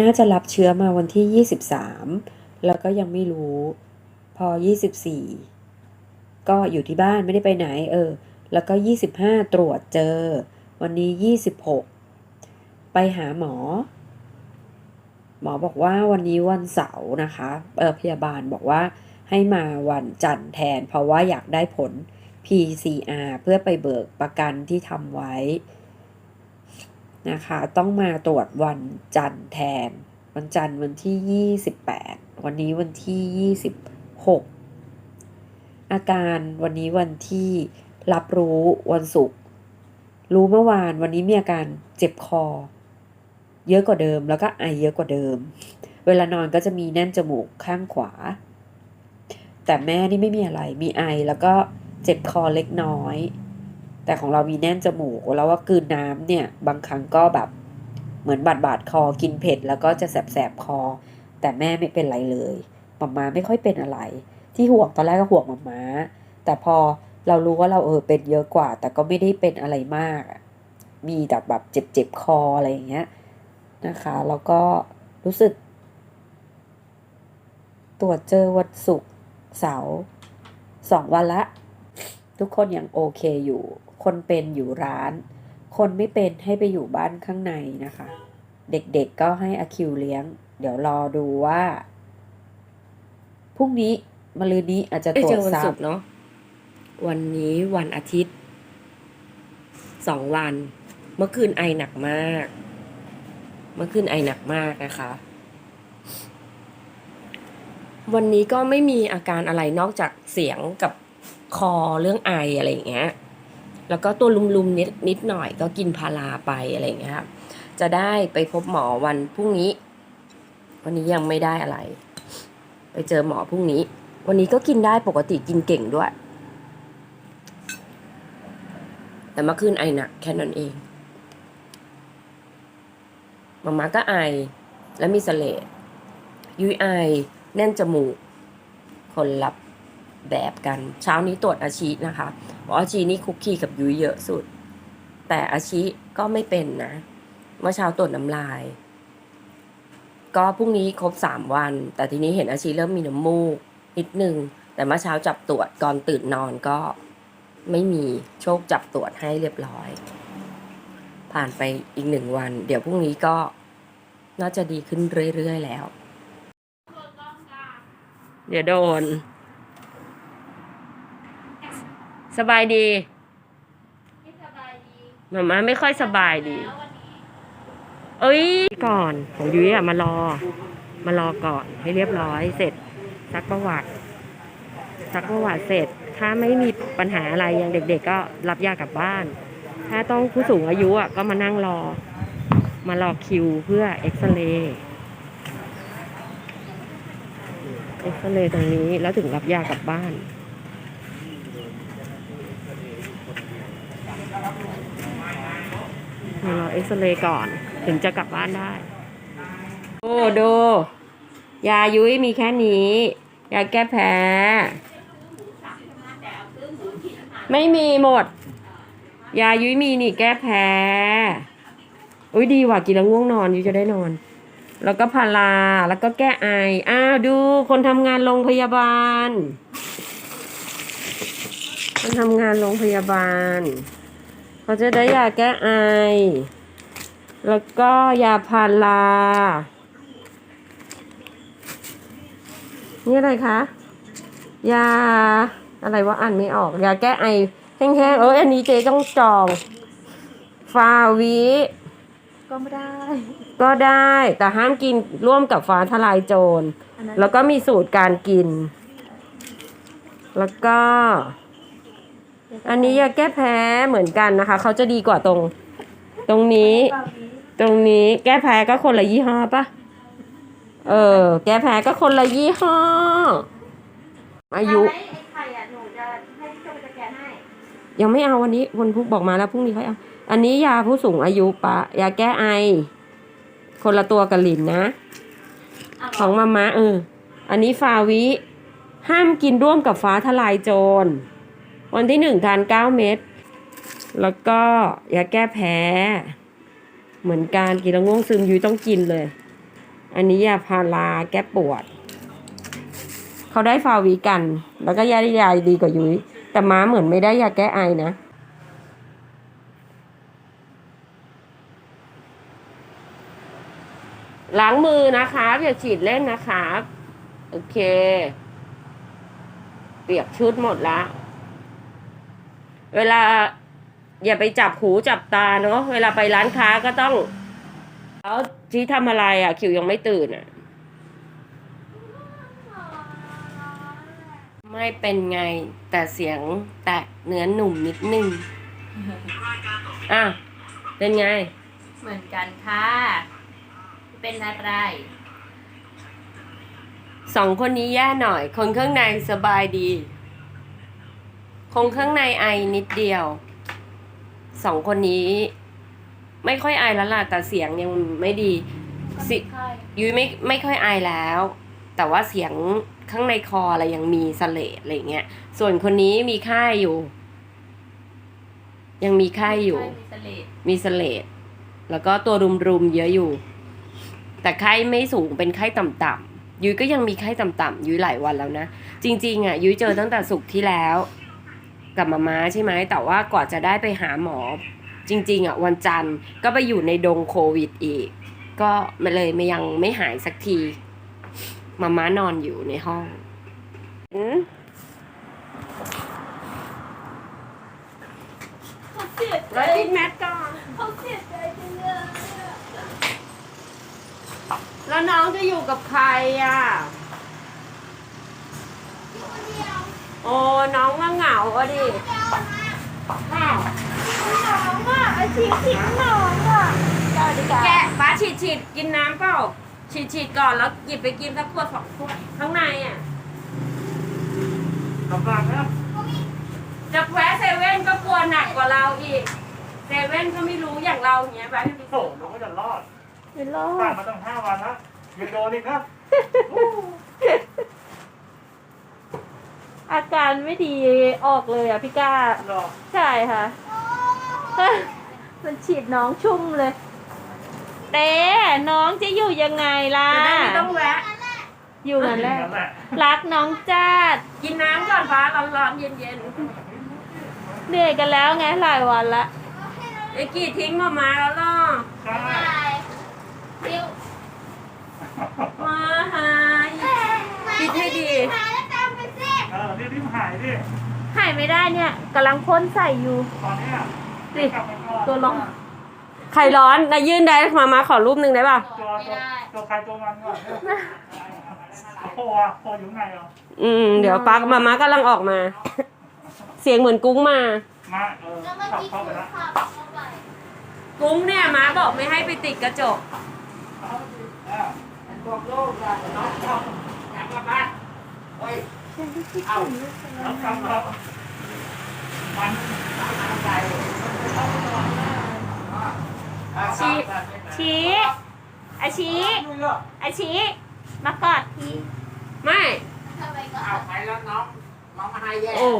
น่าจะรับเชื้อมาวันที่ 23 แล้วก็ยังไม่รู้ พอ 24 ก็อยู่ที่บ้านไม่ได้ไปไหนเออ แล้วก็ 25 ตรวจเจอ วันนี้ 26 ไปหาหมอ หมอบอกว่าวันนี้วันเสาร์นะคะเออพยาบาลบอกว่าให้มาวันจันทร์แทน เพราะว่าอยากได้ผล PCR เพื่อไปเบิกประกันที่ทำไว้ นะคะ ต้องมาตรวจวันจันทร์แทน วันจันทร์วันที่ 28 วันนี้วันที่ 26 อาการวันนี้วันที่รับรู้วันศุกร์รู้เมื่อวานวันนี้มีอาการเจ็บคอ เยอะกว่าเดิมแล้วก็ไอเยอะกว่าเดิม เวลานอนก็จะมีแน่นจมูกข้างขวา แต่แม่นี่ไม่มีอะไรมีไอแล้วก็เจ็บคอเล็กน้อย แต่ของเรามีแน่นจมูกแล้วว่ากืนน้ำเนี่ย บางครั้งก็แบบเหมือนบาดบาดคอกินเผ็ด แล้วก็จะแสบแสบคอ แต่แม่ไม่เป็นไรเลยหมามาไม่ค่อยเป็นอะไร ที่ห่วงตอนแรกก็ห่วงหมามาแต่พอเรารู้ว่าเราเออเป็นเยอะกว่า แต่ก็ไม่ได้เป็นอะไรมาก มีแต่แบบเจ็บเจ็บคออะไรอย่างเงี้ยนะคะแล้วก็รู้สึก ตรวจเจอวันศุกร์เสาร์สองวันละ ทุกคนยังโอเคอยู่ คนเป็นอยู่ร้าน คนไม่เป็นให้ไปอยู่บ้านข้างในนะคะ เด็กๆก็ให้อาคิวเลี้ยง เดี๋ยวรอดูว่าพรุ่งนี้มะรืนนี้อาจจะตรวจจอวันซ้ศุกร์เนาะวันนี้วันอาทิตย์สองวัน เมื่อคืนไอหนักมาก เมื่อคืนไอหนักมากนะคะ วันนี้ก็ไม่มีอาการอะไรนอกจากเสียงกับคอเรื่องไออะไรอย่างเงี้ย แล้วก็ตัวลุมๆนิดนิดหน่อยก็กินพาราไปอะไรอย่างเงี้ยครับจะได้ไปพบหมอวันพรุ่งนี้ วันนี้ยังไม่ได้อะไร ไปเจอหมอพรุ่งนี้ วันนี้ก็กินได้ปกติกินเก่งด้วย แต่เมื่อคืนไอหนักแค่นั้นเองมาม่าก็ไอแล้วมีเสลดยุยไอแน่นจมูก คนรับแบบกัน เช้านี้ตรวจอาชีนะคะ บอกอาชีนี่คุกคีกับยุ้ยเยอะสุด แต่อาชีก็ไม่เป็นนะเมื่อเช้าตรวจน้ำลาย ก็พรุ่งนี้ครบสามวัน แต่ทีนี้เห็นอาชีเริ่มมีน้ำมูกนิดนึง แต่เมื่อเช้าจับตรวจก่อนตื่นนอนก็ไม่มีโชคจับตรวจให้เรียบร้อย ผ่านไปอีกหนึ่งวัน เดี๋ยวพรุ่งนี้ก็น่าจะดีขึ้นเรื่อยๆแล้ว เดี๋ยวโดน สบายดีไม่สบายดีมาม่าไม่ค่อยสบายดี แล้ววันนี้เอ้ยก่อนของยุ้ยอะมารอ มารอก่อนให้เรียบร้อยเสร็จซักประวัติซักประวัติเสร็จ ถ้าไม่มีปัญหาอะไรยังเด็ก ๆ ก็รับยากลับบ้าน ถ้าต้องผู้สูงอายุอะก็มานั่งรอ มารอคิวเพื่อเอ็กซเรย์เอ็กซเรย์ตรงนี้แล้วถึงรับยากลับบ้าน เดี๋ยวรอเอ็กซเรย์ก่อน ถึงจะกลับบ้านได้ โอ้ดูยายุ้ยมีแค่นี้ ยาแก้แพ้ ไม่มีหมด ยายุ้ยมีนี่แก้แพ้ อุ้ยดีว่ะกินแล้วง่วงนอนยุ้ยจะได้นอน แล้วก็พาราแล้วก็แก้ไอ อ้าวดูคนทำงานโรงพยาบาล คนทำงานโรงพยาบาล เขาจะได้ยาแก้ไอ แล้วก็ยาพารานี่อะไรคะ ยาอะไรวะอ่านไม่ออก ยาแก้ไอแห้งๆ เอออันนี้เจ๊ต้องจอง ฟาวิ ก็ไม่ได้ ก็ได้ แต่ห้ามกินร่วมกับฟ้าทลายโจรอันนั้นแล้วก็มีสูตรการกิน แล้วก็ อันนี้ยาแก้แพ้เหมือนกันนะคะ เขาจะดีกว่าตรง ตรงนี้ฟาวิตรงนี้แก้แพ้ก็คนละยี่ห้อปะเออ แก้แพ้ก็คนละยี่ห้อ อายุ ไอ้ไข่อะหนูจะให้พี่โจไปสแกนให้ยังไม่เอาวันนี้วันพุธบอกมาแล้วพรุ่งนี้ค่อยเอาอันนี้ยาผู้สูงอายุปะยาแก้ไอ คนละตัวกับหลินนะเอาของมาม่าเออ อันนี้ฟาวิ ห้ามกินร่วมกับฟ้าทลายโจร วันที่หนึ่งทานเก้าเม็ดแล้วก็ยาแก้แพ้ เหมือนการกินแล้วง่วงซึมยุ้ยต้องกินเลย อันนี้ยาพาราแก้ปวด เขาได้ฟาวิกัน แล้วก็ยาดียายดีกว่ายุ้ยแต่ม้าเหมือนไม่ได้ยาแก้ไอนะล้างมือนะครับอย่าฉีดเล่นนะครับโอเค เปียกชุดหมดละ เวลาอย่าไปจับหูจับตาเนาะเวลาไปร้านค้าก็ต้องแล้วชี้ทำอะไรอะ คิวยังไม่ตื่นอะ ไม่เป็นไงแต่เสียงแตะเนื้อหนุ่มนิดนึงอะเป็นไง เหมือนกันค่ะ เป็นอะไร สองคนนี้แย่หน่อย คนข้างในสบายดี คงข้างในไอนิดเดียวสองคนนี้ ไม่ค่อยไอแล้วล่ะแต่เสียงยังไม่ดีสิยุ้ยไม่ไม่ค่อยไอแล้ว แต่ว่าเสียงข้างในคออะไรยังมีเสลดอะไรเงี้ยส่วนคนนี้มีไข้อยู่ ยังมีไข้อยู่ มีเสลดมีเสลดแล้วก็ตัวรุมๆเยอะอยู่ แต่ไข้ไม่สูงเป็นไข้ต่ำๆยุ้ยก็ยังมีไข้ต่ำๆยุ้ยหลายวันแล้วนะจริง ๆอะยุ้ยเจอตั้งแต่สุกร์ที่แล้ว กับมาม้าใช่ไหมแต่ว่ากว่าจะได้ไปหาหมอจริง ๆอะวันจันทร์ก็ไปอยู่ในดงโควิดอีก ก็มาเลยไม่ยังไม่หายสักทีมาม้านอนอยู่ในห้องอืมแล้วปิดแมสก่อนเขาเสียใจจังเลยแล้วน้องจะอยู่กับใครอะ คนเดียว โอ้น้องก็เหงาอะดิเดียวนะน้องอะไอ้ชิงทิ้งน้องอะเจ้าดีกว่าแกะป้าฉีดฉีดกินน้ำเปล่า ฉีดฉีดก่อนแล้วหยิบไปกินสักขวดสองขวดข้างในอะกำลังนะจะแวะเซเว่นก็กลัวหนักกว่าเราอีก เซเว่นก็ไม่รู้อย่างเราอย่างเงี้ยไปไม่ไปโอ้ส่งเราก็จะรอดไม่รอผ่านดมาตั้งห้าวันแล้วยังโดนอีกนะ อาการไม่ดีออกเลยอะพี่ก้า หรอใช่ค่ะ มันฉีดน้องชุ่มเลยเต้น้องจะอยู่ยังไงล่ะ จะได้ไม่ต้องแวะอยู่นั่นแหละนั่นแหละรักน้องจัดกินน้ำก่อนฟ้าร้อนๆเย็นเหนื่อยกันแล้วไงหลายวันละ ๆไอ้กี่ทิ้งมามาแล้วล่ะใช่มาหายคิดให้ดีเออ รีบๆหายดิหายไม่ได้เนี่ยกำลังพ่นใส่อยู่ตอนเนี้ยสิกลับมาก่อนตัวร้อนใครร้อนนะยื่นได้มามาขอรูปหนึ่งได้ป่ะตัวตัวตัวใครตัวมันก่อนเนี่ยโอ้อะโอ้อยู่ไงอะอืม เดี๋ยวปักมาม่ากำลังออกมา เสียงเหมือนกุ้งมา มาเออขับเข้าไปแล้วกุ้งเนี่ยม้าบอกไม่ให้ไปติดกระจกอะบอกโลกอะน้องบอกอยากกลับบ้านโอ้ย เอาแล้วกลับมามันชี้ชี้อาชี้อาชี้มากอดทีไม่ เอาไปแล้วน้องน้องมาให้แย่โอ้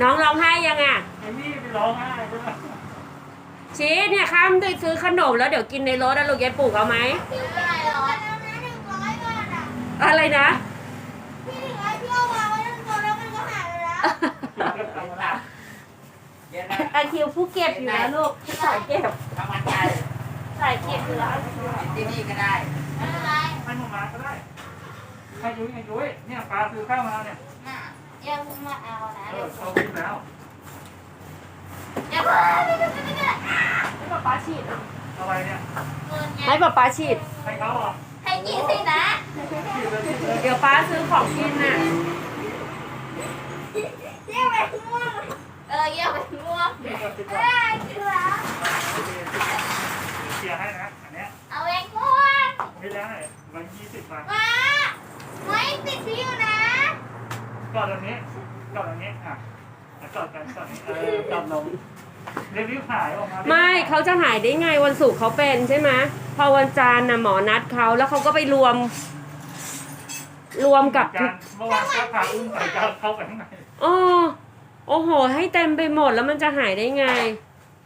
น้องร้องไห้ยังอะไอ้นี่ไปร้องไห้ใช่ไชี้เนี่ยข้ามไปซื้อขนมแล้วเดี๋ยวกินในรถแล้วลูกยายปลูกเอาไหมอะไรนะ เย็นนะอาคิวผู้เก็บอยู่แล้วลูกสายเก็บกำลังใจสายเก็บอยู่แล้วที่นี่ก็ได้ให้หมูมาก็ได้ให้ยุ้ยให้ยุ้ยเนี่ยปลาซื้อข้าวมาเนี่ยยังมาเอานะเออเขาคิดแล้วยังให้ป๊าป๊าฉีดอะไรเนี่ยให้ป๊าป๊าฉีดให้เขาเหรอให้กี่สินะฉีดเลยฉีดเลยเดี๋ยวป้าซื้อของกินน่ะ เยี่ยมไปม่วงเออเยี่ยมไปม่วงฉีดก่อเก่อนอเชื่อเคลียให้นะ อันเนี้ยเอาเองม่วงไม่ได้วันยี่สิบบาทมาไม่ติดที่อยู่นะกอนอันนี้กอนอันนี้อะกอนกันกอนนี้เออกอนลงรีบๆหายออกมาไม่เขาจะหายได้ไงวันศุกร์เขาเป็นใช่ไหมพอวันจันทร์น่ะหมอนัดเขาแล้วเขาก็ไปรวม รวมกับเมื่อวานก็พาอุ้มใส่กาเข้าไปข้างใน โอ้โอโห ให้เต็มไปหมดแล้วมันจะหายได้ไง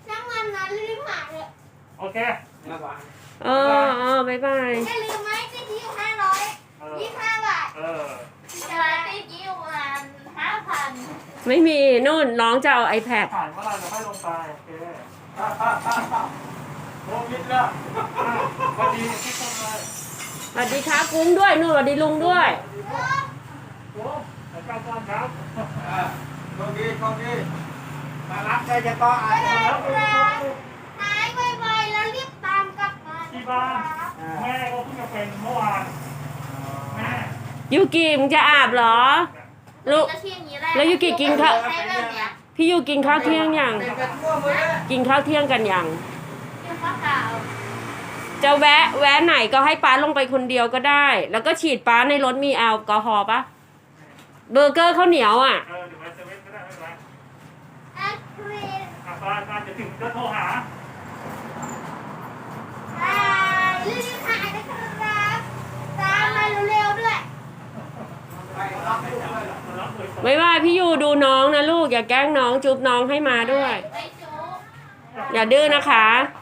ช่างมันนะรีบหายเลยโอเคมาบ้านเออเออบายบาย จะลืมไหมจะยิ้วห้าร้อยยี่ห้าบาทเออจที่ยิ้วันห้าพันไม่มีนู่นน้องจะเอาไอแพดผ่านเมื่อไหรเราค่ลงไปโอเคฮ่าฮ่าฮ่าโมมิดละอะพดีคิดทำไมสวัสดีครับกุ้งด้วยนู่นสวัสดีลุงด้วย โอ้ แต่ก้าวก้อนครับโชคดีโชคดีมารับได้จะต้องอ่านแล้วไปหายไวๆแล้วรีบตามกลับมาที่บ้านแม่ก็เพิ่งจะเป็นเมื่อวานแม่ยูกิมึงจะอาบเหรอ ลูกจะเที่ยงอย่างนี้แหละแล้วยูกิกินข้าวใช้แบบเนี้ยพี่ยูกินข้าวเที่ยงยังเป็นกันทั่วหมดเลยกินข้าวเที่ยงกันยังกินข้าวขาวจะแวะแวะไหนก็ให้ป้าลงไปคนเดียวก็ได้ แล้วก็ฉีดป้าในรถมีแอลกอฮอล์ปะ เบอร์เกอร์ข้าวเหนียวอะเออเดี๋ยวไปเซเว่นก็ได้ไม่เป็นไรแอดครีนอะบ้านบ้านจะถึงจะโทรหาบายรีบๆหายนะครับตามมาเร็วๆด้วยไปรับไปเลยรับเลยไม่ว่าพี่ยูดูน้องนะลูกอย่าแกล้งน้องจุ๊บน้องให้มาด้วยไปจูอย่าดื้อนะคะบ